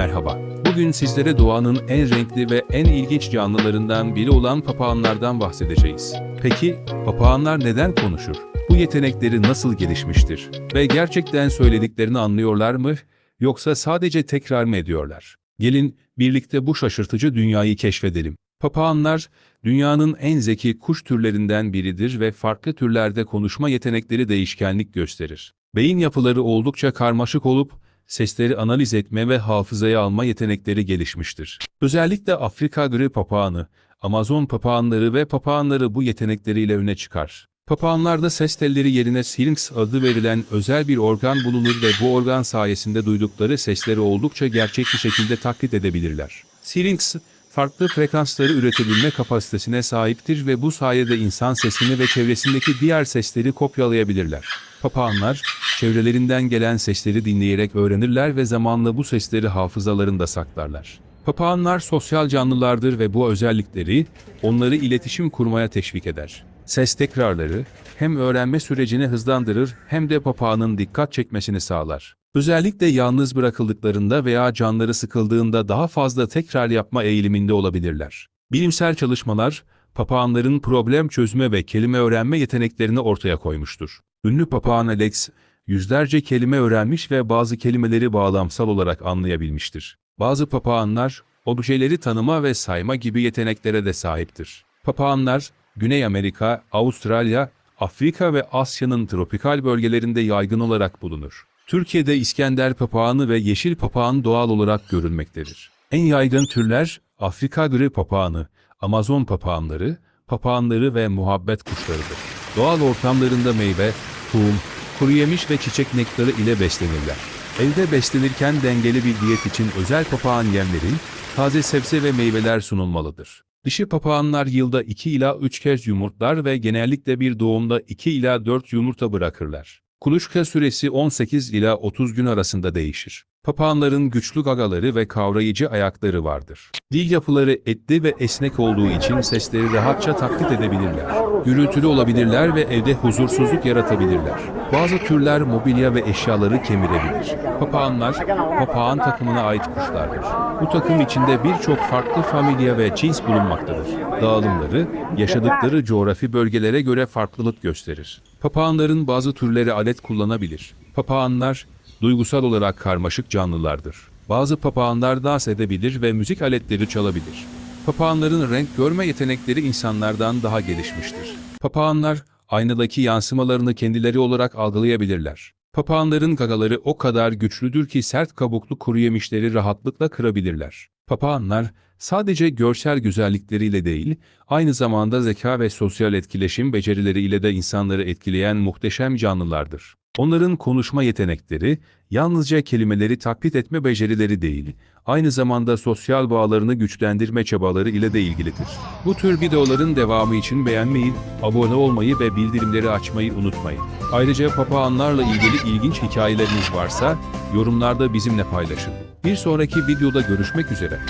Merhaba. Bugün sizlere doğanın en renkli ve en ilginç canlılarından biri olan papağanlardan bahsedeceğiz. Peki, papağanlar neden konuşur? Bu yetenekleri nasıl gelişmiştir? Ve gerçekten söylediklerini anlıyorlar mı? Yoksa sadece tekrar mı ediyorlar? Gelin birlikte bu şaşırtıcı dünyayı keşfedelim. Papağanlar, dünyanın en zeki kuş türlerinden biridir ve farklı türlerde konuşma yetenekleri değişkenlik gösterir. Beyin yapıları oldukça karmaşık olup, sesleri analiz etme ve hafızaya alma yetenekleri gelişmiştir. Özellikle Afrika gri papağanı, Amazon papağanları ve papağanları bu yetenekleriyle öne çıkar. Papağanlarda ses telleri yerine syrinx adı verilen özel bir organ bulunur ve bu organ sayesinde duydukları sesleri oldukça gerçek bir şekilde taklit edebilirler. Syrinx, farklı frekansları üretebilme kapasitesine sahiptir ve bu sayede insan sesini ve çevresindeki diğer sesleri kopyalayabilirler. Papağanlar, çevrelerinden gelen sesleri dinleyerek öğrenirler ve zamanla bu sesleri hafızalarında saklarlar. Papağanlar sosyal canlılardır ve bu özellikleri onları iletişim kurmaya teşvik eder. Ses tekrarları hem öğrenme sürecini hızlandırır hem de papağanın dikkat çekmesini sağlar. Özellikle yalnız bırakıldıklarında veya canları sıkıldığında daha fazla tekrar yapma eğiliminde olabilirler. Bilimsel çalışmalar, papağanların problem çözme ve kelime öğrenme yeteneklerini ortaya koymuştur. Ünlü papağan Alex, yüzlerce kelime öğrenmiş ve bazı kelimeleri bağlamsal olarak anlayabilmiştir. Bazı papağanlar, objeleri tanıma ve sayma gibi yeteneklere de sahiptir. Papağanlar, Güney Amerika, Avustralya, Afrika ve Asya'nın tropikal bölgelerinde yaygın olarak bulunur. Türkiye'de İskender papağanı ve yeşil papağan doğal olarak görülmektedir. En yaygın türler Afrika gri papağanı, Amazon papağanları, papağanları ve muhabbet kuşlarıdır. Doğal ortamlarında meyve, tohum, kuru yemiş ve çiçek nektarı ile beslenirler. Evde beslenirken dengeli bir diyet için özel papağan yemleri, taze sebze ve meyveler sunulmalıdır. Dişi papağanlar yılda 2 ila 3 kez yumurtlar ve genellikle bir doğumda 2 ila 4 yumurta bırakırlar. Kuluçka süresi 18 ila 30 gün arasında değişir. Papağanların güçlü gagaları ve kavrayıcı ayakları vardır. Dil yapıları etli ve esnek olduğu için sesleri rahatça taklit edebilirler. Gürültülü olabilirler ve evde huzursuzluk yaratabilirler. Bazı türler mobilya ve eşyaları kemirebilir. Papağanlar, papağan takımına ait kuşlardır. Bu takım içinde birçok farklı familya ve cins bulunmaktadır. Dağılımları, yaşadıkları coğrafi bölgelere göre farklılık gösterir. Papağanların bazı türleri alet kullanabilir. Papağanlar, duygusal olarak karmaşık canlılardır. Bazı papağanlar dans edebilir ve müzik aletleri çalabilir. Papağanların renk görme yetenekleri insanlardan daha gelişmiştir. Papağanlar, aynadaki yansımalarını kendileri olarak algılayabilirler. Papağanların gagaları o kadar güçlüdür ki sert kabuklu kuru yemişleri rahatlıkla kırabilirler. Papağanlar, sadece görsel güzellikleriyle değil, aynı zamanda zeka ve sosyal etkileşim becerileriyle de insanları etkileyen muhteşem canlılardır. Onların konuşma yetenekleri, yalnızca kelimeleri taklit etme becerileri değil, aynı zamanda sosyal bağlarını güçlendirme çabaları ile de ilgilidir. Bu tür videoların devamı için beğenmeyi, abone olmayı ve bildirimleri açmayı unutmayın. Ayrıca papağanlarla ilgili ilginç hikayeleriniz varsa, yorumlarda bizimle paylaşın. Bir sonraki videoda görüşmek üzere.